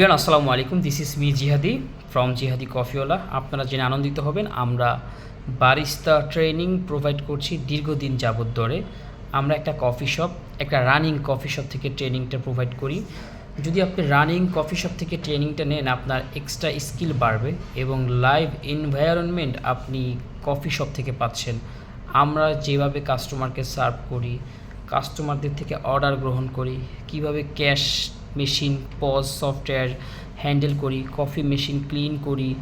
ভিয়ান আসসালামু আলাইকুম। This is me Jihadi from Jihadi কফিওয়ালা। আপনারা জেনে আনন্দিত হবেন, আমরা বারিস্তা ট্রেনিং প্রোভাইড করছি দীর্ঘদিন যাবত ধরে। আমরা একটা কফি শপ একটা রানিং কফি শপ থেকে ট্রেনিংটা প্রোভাইড করি। যদি আপনি রানিং কফি শপ থেকে ট্রেনিংটা নেন, আপনার এক্সট্রা স্কিল বাড়বে এবং লাইভ এনভায়রনমেন্ট আপনি কফি শপ থেকে পাচ্ছেন। আমরা যেভাবে কাস্টমারকে সার্ভ করি কাস্টমারদের থেকে অর্ডার গ্রহণ করি, কীভাবে cash machine POS software handle করি কফি মেশিন ক্লিন করি।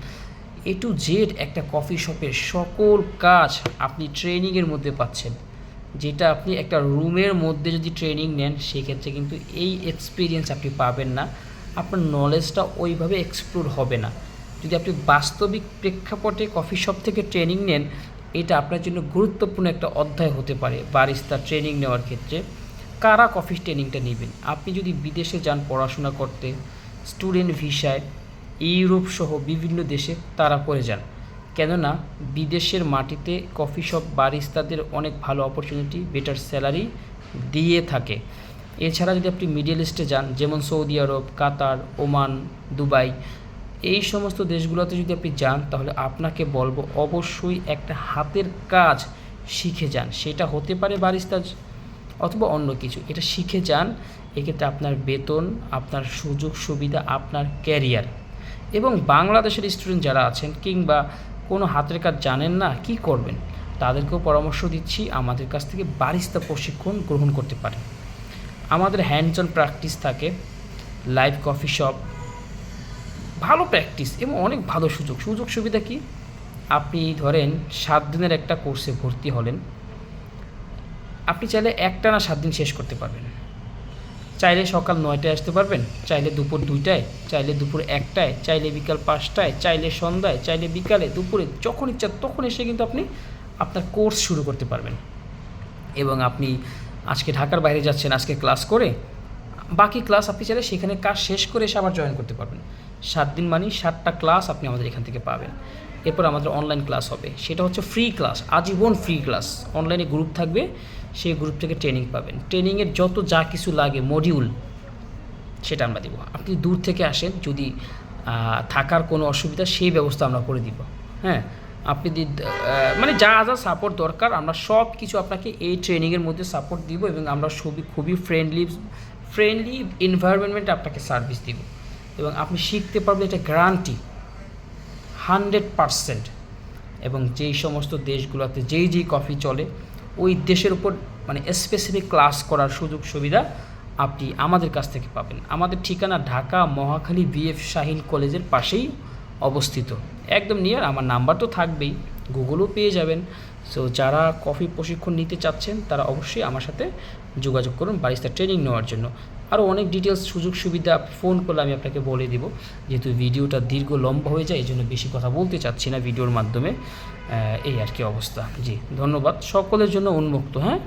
এ টু জেড একটা কফি শপের সকল কাজ আপনি ট্রেনিংয়ের মধ্যে পাচ্ছেন। যেটা আপনি একটা রুমের মধ্যে যদি ট্রেনিং নেন, সেক্ষেত্রে কিন্তু এই এক্সপিরিয়েন্স আপনি পাবেন না। আপনার নলেজটা ওইভাবে এক্সপ্লোর হবে না। যদি আপনি বাস্তবিক প্রেক্ষাপটে কফি শপ থেকে ট্রেনিং নেন, এটা আপনার জন্য গুরুত্বপূর্ণ একটা অধ্যায় হতে পারে বারিস্তা ট্রেনিং নেওয়ার ক্ষেত্রে। কারা কফি ট্রেনিংটা নেবেন? আপনি যদি বিদেশে যান পড়াশোনা করতে স্টুডেন্ট ভিসায় ইউরোপ সহ বিভিন্ন দেশে তারা করে যান। কেননা, বিদেশের মাটিতে কফি শপ বারিস্তাদের অনেক ভালো অপরচুনিটি বেটার স্যালারি দিয়ে থাকে। এছাড়া যদি আপনি মিডল ইস্টে যান, যেমন Saudi Arab, Qatar, Oman, Dubai, এই সমস্ত দেশগুলোতে যদি আপনি যান, তাহলে আপনাকে বলব অবশ্যই একটা হাতের কাজ শিখে যান। সেটা হতে পারে বারিস্তা অথবা অন্য কিছু। এটা শিখে যান, এক্ষেত্রে আপনার বেতন, আপনার সুযোগ সুবিধা, আপনার ক্যারিয়ার। এবং বাংলাদেশের স্টুডেন্ট যারা আছেন কিংবা কোনো হাতের কাজ জানেন না কি করবেন, তাদেরকেও পরামর্শ দিচ্ছি, আমাদের কাছ থেকে বারিস্তা প্রশিক্ষণ গ্রহণ করতে পারেন। আমাদের হ্যান্ডস অন প্র্যাকটিস থাকে লাইভ কফি শপ ভালো প্র্যাকটিস এবং অনেক ভালো সুযোগ। সুযোগ সুবিধা কি? আপনি ধরেন সাত দিনের একটা কোর্সে ভর্তি হলেন আপনি চাইলে একটা না সাত দিন শেষ করতে পারবেন। চাইলে সকাল নয়টায় আসতে পারবেন, চাইলে দুপুর দুইটায়, চাইলে দুপুর একটায়, চাইলে বিকাল পাঁচটায়, চাইলে সন্ধ্যায়, চাইলে বিকালে, দুপুরে যখন ইচ্ছা তখন এসে কিন্তু আপনি আপনার কোর্স শুরু করতে পারবেন। এবং আপনি আজকে ঢাকার বাইরে যাচ্ছেন, আজকে ক্লাস করে, বাকি ক্লাস আপনি চাইলে সেখানে কাজ শেষ করে এসে আবার জয়েন করতে পারবেন। সাত দিন মানে সাতটা ক্লাস আপনি আমাদের এখান থেকে পাবেন। এরপর আমাদের অনলাইন ক্লাস হবে। সেটা হচ্ছে ফ্রি ক্লাস আজীবন ফ্রি ক্লাস অনলাইনে গ্রুপ থাকবে। সেই গ্রুপ থেকে ট্রেনিং পাবেন। ট্রেনিংয়ের যত যা কিছু লাগে মডিউল সেটা আমরা দেবো। আপনি দূর থেকে আসেন, যদি থাকার কোনো অসুবিধা, সেই ব্যবস্থা আমরা করে দিব। হ্যাঁ? আপনি মানে যা যা সাপোর্ট দরকার, আমরা সব কিছু আপনাকে এই ট্রেনিংয়ের মধ্যে সাপোর্ট দিব এবং আমরা খুবই খুবই ফ্রেন্ডলি ফ্রেন্ডলি এনভায়রনমেন্টে আপনাকে সার্ভিস দিব। এবং আপনি শিখতে পারবেন এটা গ্যারান্টি হান্ড্রেড পারসেন্ট এবং যেই সমস্ত দেশগুলোতে যেই যেই কফি চলে ওই দেশের উপর মানে স্পেসিফিক ক্লাস করার সুযোগ সুবিধা আপনি আমাদের কাছ থেকে পাবেন। আমাদের ঠিকানা ঢাকা, মহাখালী বিএফ শাহিন কলেজের পাশেই অবস্থিত। একদম নিয়ার আমার নাম্বার তো থাকবেই। গুগলও পেয়ে যাবেন। সো যারা কফি প্রশিক্ষণ নিতে চাচ্ছেন, তারা অবশ্যই আমার সাথে যোগাযোগ করুন বারিস্তার ট্রেনিং নেওয়ার জন্য। আরও অনেক ডিটেলস সুযোগ সুবিধা ফোন করলে আমি আপনাকে বলে দিব। যেহেতু ভিডিওটা দীর্ঘ লম্বা হয়ে যায় এই জন্য বেশি কথা বলতে চাচ্ছি না ভিডিওর মাধ্যমে। এই আর কি অবস্থা। জি, ধন্যবাদ। সকলের জন্য উন্মুক্ত হ্যাঁ?